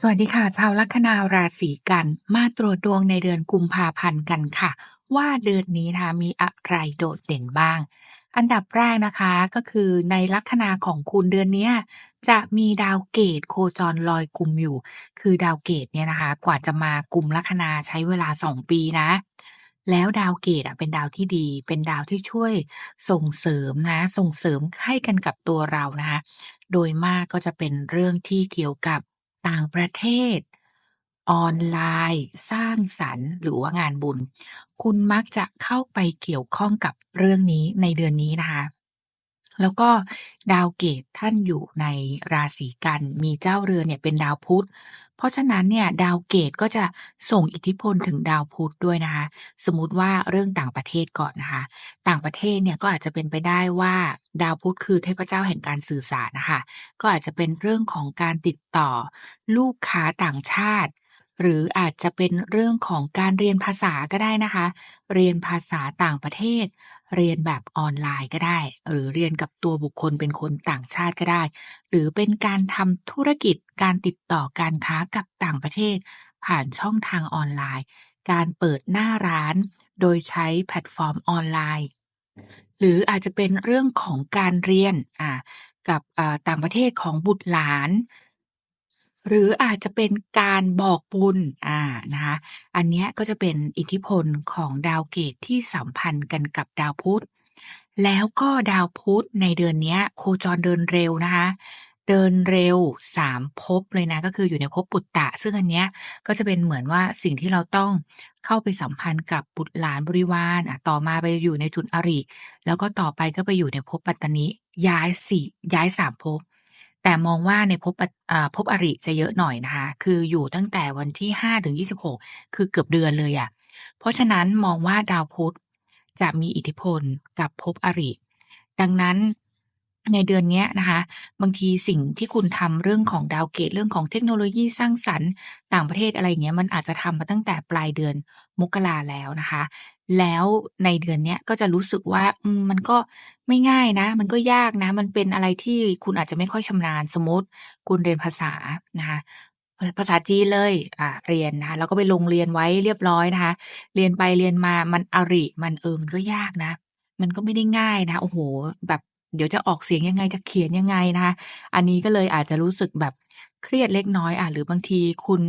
สวัสดีค่ะ ชาวลัคนาราศีกัน มาตรวจดวงในเดือนกุมภาพันธ์กันค่ะ ว่าเดือนนี้นะมีอะไรโดดเด่นบ้าง อันดับแรกนะคะก็คือในลัคนาของคุณเดือนนี้จะมีดาวเกตโคจรลอยกลุ่มอยู่ คือดาวเกตเนี่ยนะคะ กว่าจะมากลุ่มลัคนาใช้เวลา 2 ปีนะ แล้วดาวเกตอะเป็นดาวที่ดี เป็นดาวที่ช่วยส่งเสริมนะ ส่งเสริมให้กันกับตัวเรานะคะโดยมากก็จะเป็นเรื่องที่เกี่ยวกับต่างประเทศ ออนไลน์ สร้างสรรค์ หรือว่างานบุญ คุณมักจะเข้าไปเกี่ยวข้องกับเรื่องนี้ในเดือนนี้นะคะ แล้วก็ดาวเกตท่านอยู่ในราศีกัน มีเจ้าเรือนเนี่ยเป็นดาวพุธ เพราะฉะนั้นเนี่ยดาวเกตก็จะส่งอิทธิพลถึงดาวพุธด้วยนะคะ สมมติว่าเรื่องต่างประเทศก่อนนะคะ ต่างประเทศเนี่ยก็อาจจะเป็นไปได้ว่าดาวพุธคือเทพเจ้าแห่งการสื่อสารนะคะ ก็อาจจะเป็นเรื่องของการติดต่อลูกค้าต่างชาติ หรืออาจจะเป็นเรื่องของการเรียนภาษาก็ได้นะคะ เรียนภาษาต่างประเทศ เรียนแบบออนไลน์ก็ได้ หรือเรียนกับตัวบุคคลเป็นคนต่างชาติก็ได้ หรือเป็นการทำธุรกิจการติดต่อการค้ากับต่างประเทศ ผ่านช่องทางออนไลน์ การเปิดหน้าร้าน โดยใช้แพลตฟอร์มออนไลน์ หรืออาจจะเป็นเรื่องของการเรียนอ่ากับต่างประเทศของบุตรหลาน หรืออาจจะเป็นการบอกบุญอ่านะคะอันเนี้ยก็จะเป็นอิทธิพลของดาวเกตที่สัมพันธ์กันกับดาวพุธ แล้วก็ดาวพุธในเดือนเนี้ยโคจรเดินเร็วนะคะ เดินเร็วสามภพเลยนะ ก็คืออยู่ในภพปุตตะ ซึ่งอันเนี้ยก็จะเป็นเหมือนว่าสิ่งที่เราต้องเข้าไปสัมพันธ์กับบุตรหลานบริวารอะต่อมาไปอยู่ในจุดอริ แล้วก็ต่อไปก็ไปอยู่ในภพปัตตนิย้ายสี่ย้ายสามภพ แต่มองว่าในภพปัตอ่าภพอริจะเยอะหน่อยนะคะ คืออยู่ตั้งแต่วันที่5ถึง26 คือเกือบเดือนเลยอะเพราะฉะนั้นมองว่าดาวพุธจะมีอิทธิพลกับภพอริ ดังนั้นในเดือนนี้นะคะ บางทีสิ่งที่คุณทำเรื่องของดาวเกตเรื่องของเทคโนโลยีสร้างสรรค์ ต่างประเทศอะไรเงี้ยมันอาจจะทำมาตั้งแต่ปลายเดือนมกราแล้วนะคะแล้วในเดือนเนี้ยก็จะรู้สึกว่า อืม มันก็ไม่ง่ายนะ มันก็ยากนะ มันเป็นอะไรที่คุณอาจจะไม่ค่อยชำนาญ สมมติคุณเรียนภาษานะคะภาษาจีนเลย อ่า เรียนนะคะ แล้วก็ไปลงเรียนไว้เรียบร้อยนะคะ เรียนไปเรียนมามันอริมัน เออ มันก็ยากนะ มันก็ไม่ได้ง่ายนะ โอ้โฮ แบบเดี๋ยวจะออกเสียงยังไง จะเขียนยังไงนะคะ อันนี้ก็เลยอาจจะรู้สึกแบบ เครียดเล็กน้อยอ่าหรือบางทีคุณ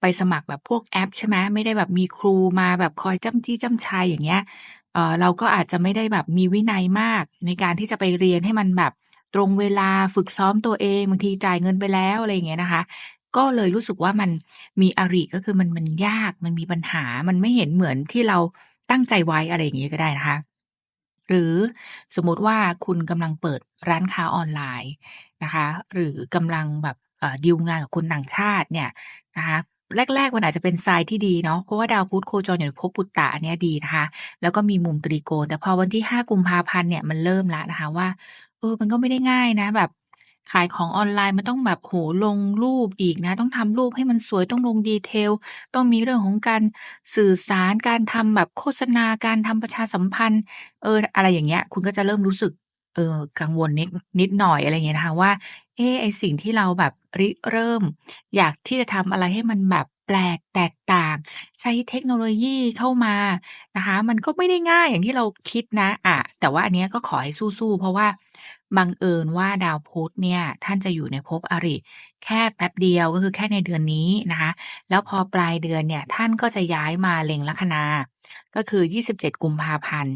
ไปสมัครแบบพวกแอปใช่ไหมไม่ได้แบบมีครูมาแบบคอยจ้ำจี้จ้ำชัยอย่างเงี้ยเออเราก็อาจจะไม่ได้แบบมีวินัยมาก ในการที่จะไปเรียนให้มันแบบตรงเวลาฝึกซ้อมตัวเองบางทีจ่ายเงินไปแล้วอะไรอย่างเงี้ยนะคะ ก็เลยรู้สึกว่ามันมีอริก็คือมันมันยากมันมีปัญหามันไม่เห็นเหมือนที่เราตั้งใจไว้อะไรอย่างงี้ก็ได้นะคะ หรือสมมติว่าคุณกำลังเปิดร้านค้าออนไลน์นะคะ หรือกำลังแบบ ดีลงานกับคนต่างชาติเนี่ยนะคะแรก ๆ มันอาจจะเป็นไซน์ที่ดีเนาะเพราะว่าดาวพุธโคจรอยู่ในภพปุตตะอันเนี้ยดีนะคะ แล้วก็มีมุมตรีโกณแต่พอวันที่ 5 กุมภาพันธ์เนี่ยมันเริ่มแล้วนะคะว่าเออมันก็ไม่ได้ง่ายนะแบบขายของออนไลน์มันต้องแบบโอ้โฮลงรูปอีกนะ ต้องทำรูปให้มันสวยต้องลง detail ต้องมีเรื่องของการสื่อสารการทำแบบโฆษณาการทำประชาสัมพันธ์ เอออะไรอย่างเงี้ย คุณก็จะเริ่มรู้สึก เออ กังวลนิดนิดหน่อย อะไรอย่างเงี้ยนะคะว่า เอ๊ไอ้สิ่งที่เราแบบริเริ่ม อยากที่จะทำอะไรให้มันแบบแปลกแตกต่าง ใช้เทคโนโลยีเข้ามานะคะ มันก็ไม่ได้ง่ายอย่างที่เราคิดนะอาแต่ว่าอันเนี้ยก็ขอให้สู้ๆ เพราะว่าบังเอิญว่าดาวพุธเนี่ย ท่านจะอยู่ในภพอริ แค่แป๊บเดียวก็คือแค่ในเดือนนี้นะคะ แล้วพอปลายเดือนเนี่ย ท่านก็จะย้ายมาเล็งลัคนา ก็คือ 27 กุมภาพันธ์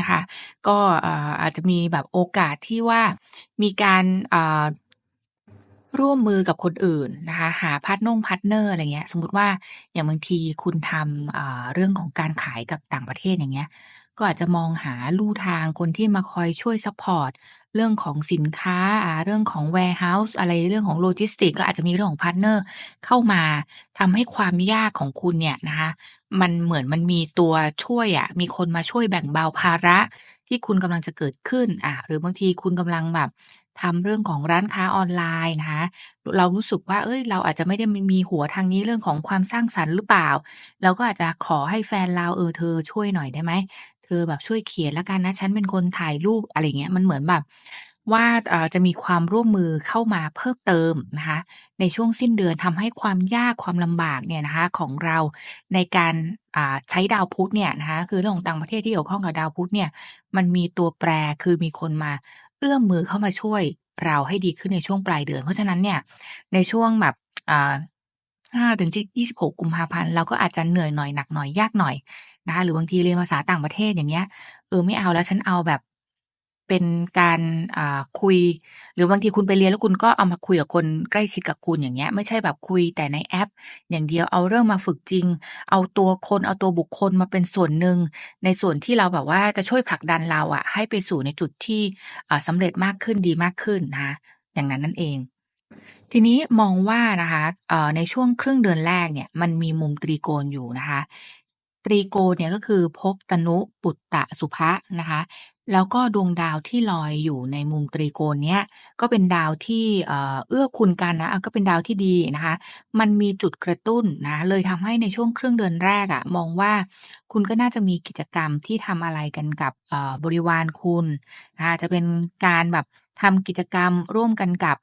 นะคะ ก็อาจจะมีแบบโอกาสที่ว่ามีการร่วมมือกับคนอื่นนะคะ หาพาร์ตน่งพาร์ตเนอร์อะไรเงี้ย สมมติว่าอย่างบางทีคุณทำเรื่องของการขายกับต่างประเทศอย่างเงี้ย ก็อาจจะมองหาลู่ทางคนที่มาคอยช่วยซัปพอร์ตเรื่องของสินค้าเรื่องของ warehouse อะไรเรื่องของโลจิสติกก็อาจจะมีเรื่องของพาร์ตเนอร์เข้ามาทำให้ความยากของคุณเนี่ยนะคะมันเหมือนมันมีตัวช่วยอะมีคนมาช่วยแบ่งเบาภาระที่คุณกำลังจะเกิดขึ้นอ่าหรือบางทีคุณกำลังแบบทำเรื่องของร้านค้าออนไลน์นะคะเรารู้สึกว่าเฮ้ย เราอาจจะไม่ได้มีหัวทางนี้เรื่องของความสร้างสรรค์หรือเปล่า เราก็อาจจะขอให้แฟนเราเออเธอช่วยหน่อยได้ไหม ธอแบบช่วยเขียนแล้วกันนะ ฉันเป็นคนถ่ายรูปอะไรเงี้ย มันเหมือนแบบว่าจะมีความร่วมมือเข้ามาเพิ่มเติมนะคะ ในช่วงสิ้นเดือนทำให้ความยากความลำบากเนี่ยนะคะของเราในการใช้ดาวพุธเนี่ยนะคะคือเรื่องของต่างประเทศที่เกี่ยวข้องกับดาวพุธเนี่ยมันมีตัวแปรคือมีคนมาเอื้อมมือเข้ามาช่วยเราให้ดีขึ้นในช่วงปลายเดือน เพราะฉะนั้นเนี่ยในช่วงแบบอ่า5-26กุมภาพันธ์เราก็อาจจะเหนื่อยหน่อยหนักหน่อยยากหน่อย นะคะหรือบางทีเรียนภาษาต่างประเทศอย่างเงี้ย เออไม่เอาแล้วฉันเอาแบบเป็นการอ่าคุย หรือบางทีคุณไปเรียนแล้วคุณก็เอามาคุยกับคนใกล้ชิดกับคุณอย่างเงี้ย ไม่ใช่แบบคุยแต่ในแอป อย่างเดียวเอาเรื่องมาฝึกจริง เอาตัวคนเอาตัวบุคคลมาเป็นส่วนหนึ่ง ในส่วนที่เราแบบว่าจะช่วยผลักดันเราอะให้ไปสู่ในจุดที่อ่าสำเร็จมากขึ้นดีมากขึ้นนะคะอย่างนั้นนั่นเองทีนี้มองว่านะคะในช่วงครึ่งเดือนแรกเนี่ยมันมีมุมตรีโกณอยู่นะคะ ตรีโกเนี่ยก็คือภพตนุปุตตะสุภะนะคะ แล้วก็ดวงดาวที่ลอยอยู่ในมุมตรีโกณเนี้ยก็เป็นดาวที่เอ,อื้อคุณกันนะก็เป็นดาวที่ดีนะคะ มันมีจุดกระตุ้นนะเลยทำให้ในช่วงครึ่งเดือนแรกอะมองว่าคุณก็น่าจะมีกิจกรรมที่ทำอะไรกันกับบริวารคุณนะคะจะเป็นการแบบทำกิจกรรมร่วมกันกับ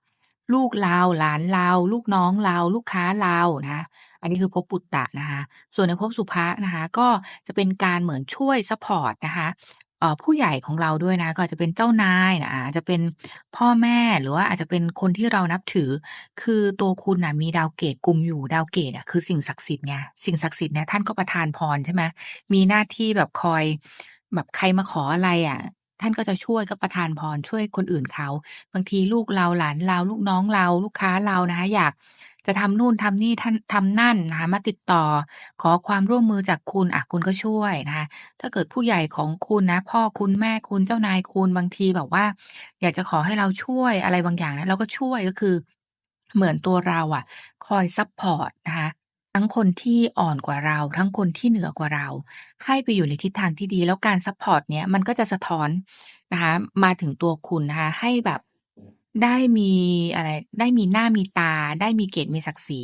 ลูกเราหลานเรา ลูกน้องเรา ลูกค้าเรานะ อันนี้คือภพปุตตะนะคะ ส่วนในภพสุภะนะคะ ก็จะเป็นการเหมือนช่วยซัปพอร์ตนะคะผู้ใหญ่ของเราด้วยนะก็อาจจะเป็นเจ้านายนะอาจจะเป็นพ่อแม่หรือว่าอาจจะเป็นคนที่เรานับถือ คือตัวคุณนะมีดาวเกตกลุ่มอยู่ดาวเกตอะคือสิ่งศักดิ์สิทธิ์ไงสิ่งศักดิ์สิทธิ์เนี่ยท่านก็ประทานพรใช่ไหมมีหน้าที่แบบคอยแบบใครมาขออะไรอะ ท่านก็จะช่วยก็ประทานพรช่วยคนอื่นเขา บางทีลูกเราหลานเราลูกน้องเราลูกค้าเรานะคะอยาก จะทำนู่นทำนี่ท่านทำนั่นนะคะมาติดต่อ ขอความร่วมมือจากคุณอะคุณก็ช่วยนะคะถ้าเกิดผู้ใหญ่ของคุณนะ พ่อคุณแม่คุณเจ้านายคุณบางทีแบบว่า อยากจะขอให้เราช่วยอะไรบางอย่างนะเราก็ช่วยก็คือ เหมือนตัวเราอะ คอยซัปพอร์ตนะคะทั้งคนที่อ่อนกว่าเรา ทั้งคนที่เหนือกว่าเรา ให้ไปอยู่ในทิศทางที่ดี แล้วการซัปพอร์ตเนี้ยมันก็จะสะท้อนนะคะมาถึงตัวคุณนะคะให้แบบ ได้มีอะไร ได้มีหน้ามีตา ได้มีเกียรติมีศักดิ์ศรี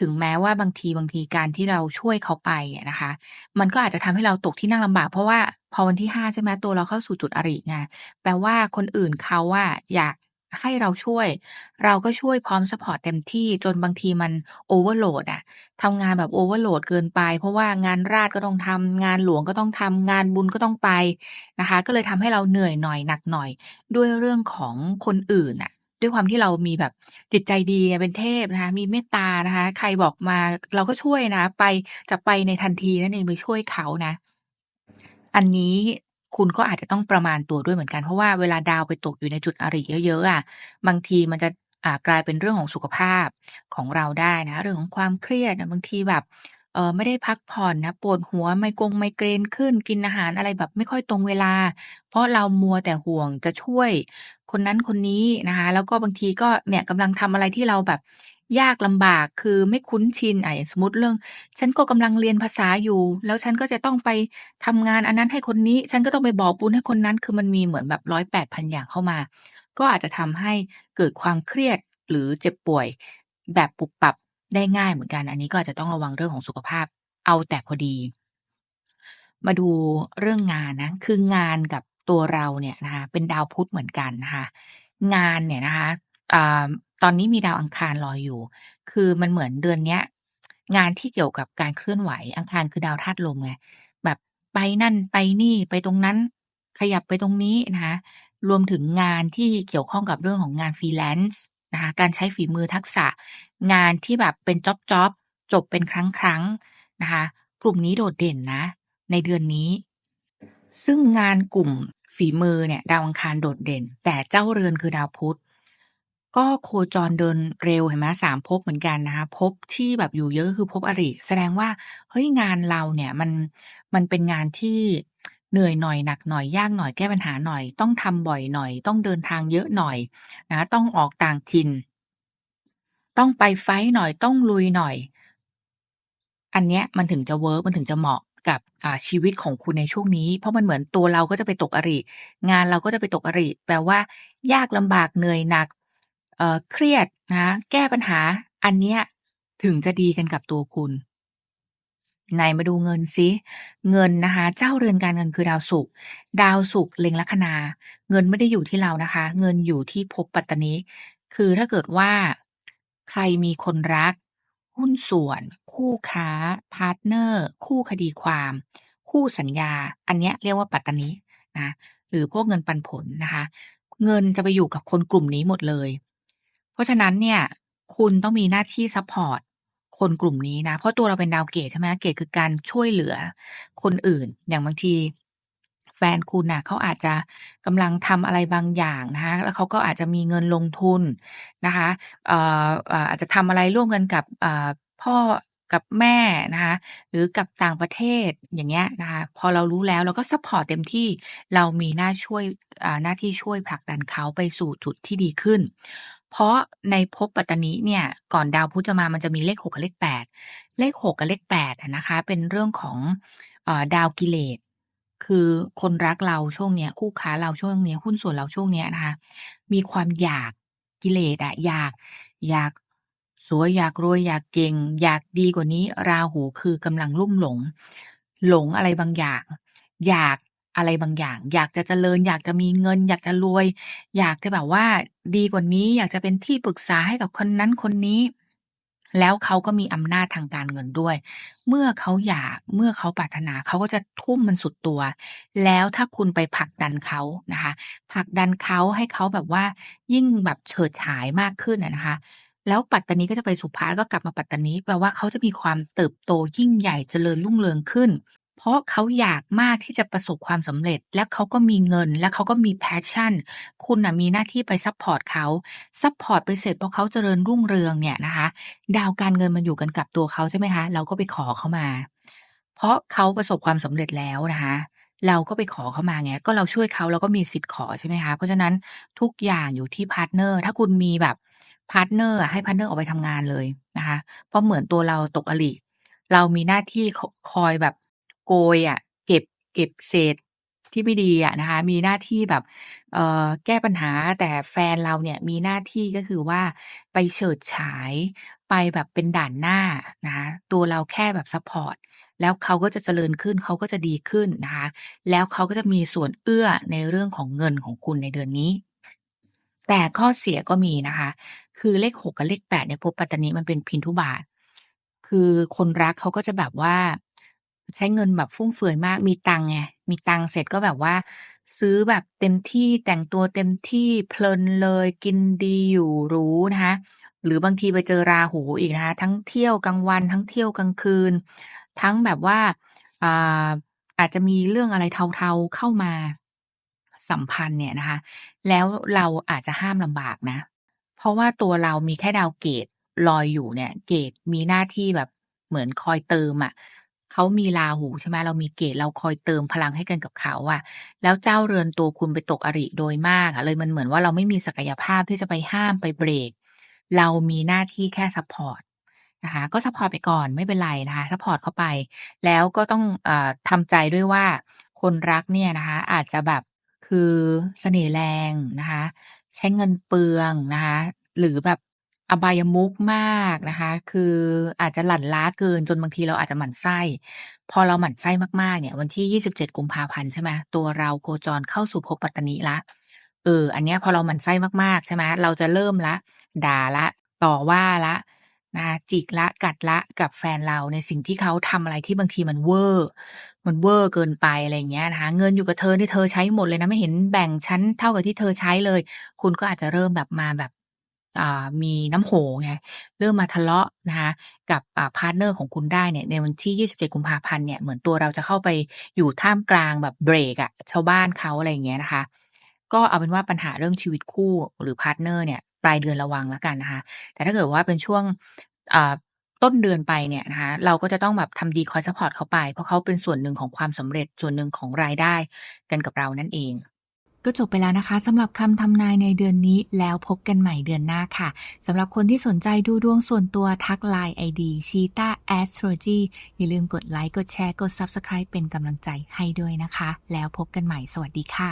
ถึงแม้ว่าบางที บางทีการที่เราช่วยเขาไปอะนะคะ มันก็อาจจะทำให้เราตกที่นั่งลำบาก เพราะว่าพอวันที่ 5 ใช่ไหม ตัวเราเข้าสู่จุดอริไง แปลว่าคนอื่นเขาอะอยาก ให้เราช่วย เราก็ช่วยพร้อมซัปพอร์ตเต็มที่จนบางทีมัน overload อะทำงานแบบ overload เกินไป เพราะว่างานราษฎร์ก็ต้องทำงานหลวงก็ต้องทำงานบุญก็ต้องไปนะคะ ก็เลยทำให้เราเหนื่อยหน่อยหนักหน่อย ด้วยเรื่องของคนอื่นน่ะด้วยความที่เรามีแบบจิตใจดีเป็นเทพนะคะ มีเมตตานะคะ ใครบอกมาเราก็ช่วยนะ ไปจะไปในทันทีนั่นเองไปช่วยเขานะ อันนี้ คุณก็อาจจะต้องประมาณตัวด้วยเหมือนกัน เพราะว่าเวลาดาวไปตกอยู่ในจุดอริเยอะๆอะบางทีมันจะกลายเป็นเรื่องของสุขภาพของเราได้นะ เรื่องของความเครียดอะบางทีแบบเออไม่ได้พักผ่อนนะปวดหัวไมกงไมเกรนขึ้นกินอาหารอะไรแบบไม่ค่อยตรงเวลา เพราะเรามัวแต่ห่วงจะช่วย คนนั้นคนนี้นะคะ แล้วก็บางทีก็เนี่ยกำลังทำอะไรที่เราแบบ ยากลำบาก คือไม่คุ้นชิน อ่า อย่างสมมุติเรื่อง ฉันก็กำลังเรียนภาษาอยู่ แล้วฉันก็จะต้องไปทำงานอันนั้นให้คนนี้ ฉันก็ต้องไปบอกบุญให้คนนั้น คือมันมีเหมือนแบบ108,000อย่างเข้ามา ก็อาจจะทำให้เกิดความเครียด หรือเจ็บป่วยแบบปุบปับได้ง่ายเหมือนกัน อันนี้ก็อาจจะต้องระวังเรื่องของสุขภาพ เอาแต่พอดี มาดูเรื่องงานนะ คืองานกับตัวเราเนี่ยนะคะ เป็นดาวพุธเหมือนกันนะคะ งานเนี่ยนะคะ อ่า ตอนนี้มีดาวอังคารลอยอยู่ คือมันเหมือนเดือนเนี้ย งานที่เกี่ยวกับการเคลื่อนไหว อังคารคือดาวธาตุลมไง แบบไปนั่นไปนี่ไปตรงนั้น ขยับไปตรงนี้นะคะ รวมถึงงานที่เกี่ยวข้องกับเรื่องของงาน Freelance นะคะ การใช้ฝีมือทักษะ งานที่แบบเป็นจ็อบๆจบเป็นครั้งๆนะคะ กลุ่มนี้โดดเด่นนะ ในเดือนนี้ ซึ่งงานกลุ่มฝีมือเนี่ย ดาวอังคารโดดเด่น แต่เจ้าเรือนคือดาวพุธ ก็โคจรเดินเร็วเห็นไหม3ภพเหมือนกันนะคะภพที่แบบอยู่เยอะก็คือภพอริ แสดงว่าเฮ้ยงานเราเนี่ยมันมันเป็นงานที่เหนื่อยหน่อยหนักหน่อยยากหน่อยแก้ปัญหาหน่อย ต้องทำบ่อยหน่อย ต้องเดินทางเยอะหน่อยนะคะต้องออกต่างถิ่น ต้องไปไฟต์หน่อยต้องลุยหน่อย อันเนี้ยมันถึงจะเวิร์กมันถึงจะเหมาะกับชีวิตของคุณในช่วงนี้ เพราะมันเหมือนตัวเราก็จะไปตกอริ งานเราก็จะไปตกอริ แปลว่า ยากลำบากเหนื่อยหนัก เครียดนะแก้ปัญหาอันเนี้ยถึงจะดีกันกับตัวคุณไหนมาดูเงินซิเงินนะคะ เจ้าเรือนการเงินคือดาวศุกร์ดาวศุกร์เล็งลัคนา เงินไม่ได้อยู่ที่เรานะคะ เงินอยู่ที่ภพปัตตนิคือถ้าเกิดว่า ใครมีคนรัก หุ้นส่วน คู่ค้า พาร์ตเนอร์ คู่คดีความ คู่สัญญา อันเนี้ยเรียกว่าปัตตนินะหรือพวกเงินปันผลนะคะ เงินจะไปอยู่กับคนกลุ่มนี้หมดเลย เพราะฉะนั้นเนี่ย คุณต้องมีหน้าที่ซัปพอร์ตคนกลุ่มนี้นะ เพราะตัวเราเป็นดาวเกตใช่ไหมเกตคือการช่วยเหลือคนอื่น อย่างบางที แฟนคุณน่ะเขาอาจจะกำลังทำอะไรบางอย่างนะคะแล้วเขาก็อาจจะมีเงินลงทุนนะคะเอ่ออาจจะทำอะไรร่วมกันกับพ่อกับแม่นะคะหรือกับต่างประเทศอย่างเงี้ยนะคะพอเรารู้แล้วเราก็ซัปพอร์ตเต็มที่เรามีหน้าช่วยหน้าที่ช่วยผลักดันเขาไปสู่จุดที่ดีขึ้น เพราะในภพปัตตนิเนี่ยก่อนดาวพุธจะมามันจะมีเลข6กับเลข8เลข6กับเลข8อะนะคะ เป็นเรื่องของอดาวกิเลสคือคนรักเราช่วงเนี้ย คู่ค้าเราช่วงเนี้ยหุ้นส่วนเราช่วงเนี้ยนะคะ มีความอยากกิเลสอะอยากอยากสวยอยากรวยอยากเก่ง อยากดีกว่านี้ ราหูคือกำลังลุ่มหลง หลงอะไรบางอย่าง อยาก อะไรบางอย่าง อยากจะเจริญ อยากจะมีเงิน อยากจะรวย อยากจะแบบว่าดีกว่านี้ อยากจะเป็นที่ปรึกษาให้กับคนนั้นคนนี้ แล้วเขาก็มีอำนาจทางการเงินด้วย เมื่อเขาอยากเมื่อเขาปรารถนาเขาก็จะทุ่มมันสุดตัว แล้วถ้าคุณไปผลักดันเขานะคะผลักดันเขาให้เขาแบบว่า ยิ่งแบบเฉิดฉายมากขึ้นนะคะแล้วปัตตานิก็จะไปสุภะแล้วก็กลับมาปัตตานิแปลว่าเขาจะมีความเติบโตยิ่งใหญ่เจริญรุ่งเรืองขึ้น เพราะเขาอยากมากที่จะประสบความสำเร็จ และเขาก็มีเงิน และเขาก็มี passion คุณน่ะมีหน้าที่ไปซัปพอร์ตเขาซัปพอร์ตไปเสร็จพอเขาเจริญรุ่งเรืองเนี่ยนะคะ ดาวการเงินมันอยู่กันกับตัวเขาใช่ไหมคะ เราก็ไปขอเขามา เพราะเขาประสบความสำเร็จแล้วนะคะเราก็ไปขอเขามาไงก็เราช่วยเขาเราก็มีสิทธิ์ขอใช่ไหมคะ เพราะฉะนั้นทุกอย่างอยู่ที่พาร์ตเนอร์ถ้าคุณมีแบบพาร์ตเนอร์ให้พาร์ตเนอร์ออกไปทำงานเลยนะคะ เพราะเหมือนตัวเราตกอริเรามีหน้าที่คอยแบบ โกยอะเก็บเก็บเศษที่ไม่ดีอะนะคะ มีหน้าที่แบบ เอ่อแก้ปัญหาแต่แฟนเราเนี่ยมีหน้าที่ก็คือว่าไปเฉิดฉายไปแบบเป็นด่านหน้านะคะตัวเราแค่แบบซัปพอร์ตแล้วเขาก็จะเจริญขึ้นเขาก็จะดีขึ้นนะคะ แล้วเขาก็จะมีส่วนเอื้อในเรื่องของเงินของคุณในเดือนนี้ แต่ข้อเสียก็มีนะคะ คือเลข6กับเลข8ในภพปัตตนิมันเป็นพินทุบาท คือคนรักเขาก็จะแบบว่า ใช้เงินแบบฟุ่มเฟือยมาก มีตังไง มีตังเสร็จก็แบบว่า ซื้อแบบเต็มที่แต่งตัวเต็มที่เพลินเลยกินดีอยู่รู้นะคะหรือบางทีไปเจอราหูอีกนะคะทั้งเที่ยวกลางวัน ทั้งเที่ยวกลางคืน ทั้งแบบว่าอาอาจจะมีเรื่องอะไรเทาๆเข้ามาสัมพันธ์เนี่ยนะคะ แล้วเราอาจจะห้ามลำบากนะ เพราะว่าตัวเรามีแค่ดาวเกตลอยอยู่เนี่ย เกตมีหน้าที่แบบเหมือนคอยเติมอะ เขามีราหูใช่ไหมเรามีเกตเราคอยเติมพลังให้กันกับเขาอะแล้วเจ้าเรือนตัวคุณไปตกอริโดยมากอะเลยมันเหมือนว่าเราไม่มีศักยภาพที่จะไปห้ามไปเบรก เรามีหน้าที่แค่ซัปพอร์ตนะคะก็ซัปพอร์ตไปก่อนไม่เป็นไรนะคะซัปพอร์ตเขาไป แล้วก็ต้องอ่าทำใจด้วยว่าคนรักเนี่ยนะคะ อาจจะแบบคือเสน่ห์แรงนะคะ ใช้เงินเปลืองนะคะ หรือแบบ อบายมุขมากนะคะ คืออาจจะหลั่นล้าเกินจนบางทีเราอาจจะหมั่นไส้ พอเราหมั่นไส้มากๆเนี่ย วันที่ 27 กุมภาพันธ์ใช่ไหมตัวเราโคจรเข้าสู่ภพปัตตนิแล้วเออ อันเนี้ยพอเราหมั่นไส้มากๆใช่ไหมเราจะเริ่มล้วด่าล้วต่อว่าล้วนะจิกล้วกัดล้วกับแฟนเราในสิ่งที่เขาทำอะไรที่บางทีมันเวอร์มันเวอร์เกินไปอะไรเงี้ยนะคะเงินอยู่กับเธอนี่เธอใช้หมดเลยนะไม่เห็นแบ่งฉันเท่ากับที่เธอใช้เลย คุณก็อาจจะเริ่มแบบมาแบบ มีน้ำโหไงเริ่มมาทะเลาะนะคะกับพาร์ตเนอร์ของคุณได้เนี่ยในวันที่ 27 กุมภาพันธ์เนี่ยเหมือนตัวเราจะเข้าไปอยู่ท่ามกลางแบบเบรกอะชาวบ้านเขาอะไรอย่างเงี้ยนะคะ ก็เอาเป็นว่าปัญหาเรื่องชีวิตคู่หรือพาร์ตเนอร์เนี่ยปลายเดือนระวังแล้วกันนะคะ แต่ถ้าเกิดว่าเป็นช่วงต้นเดือนไปเนี่ยนะคะเราก็จะต้องแบบทำดีคอยซัปพอร์ตเขาไป เพราะเขาเป็นส่วนหนึ่งของความสำเร็จส่วนหนึ่งของรายได้กันกับเรานั่นเอง ก็จบไปแล้วนะคะสำหรับคำทำนายในเดือนนี้แล้วพบกันใหม่เดือนหน้าค่ะสำหรับคนที่สนใจดูดวงส่วนตัวทักไลน์ ID c h e t a Astrology อย่าลืมกดไลค์กดแชร์กด Subscribe เป็นกำลังใจให้ด้วยนะคะ แล้วพบกันใหม่สวัสดีค่ะ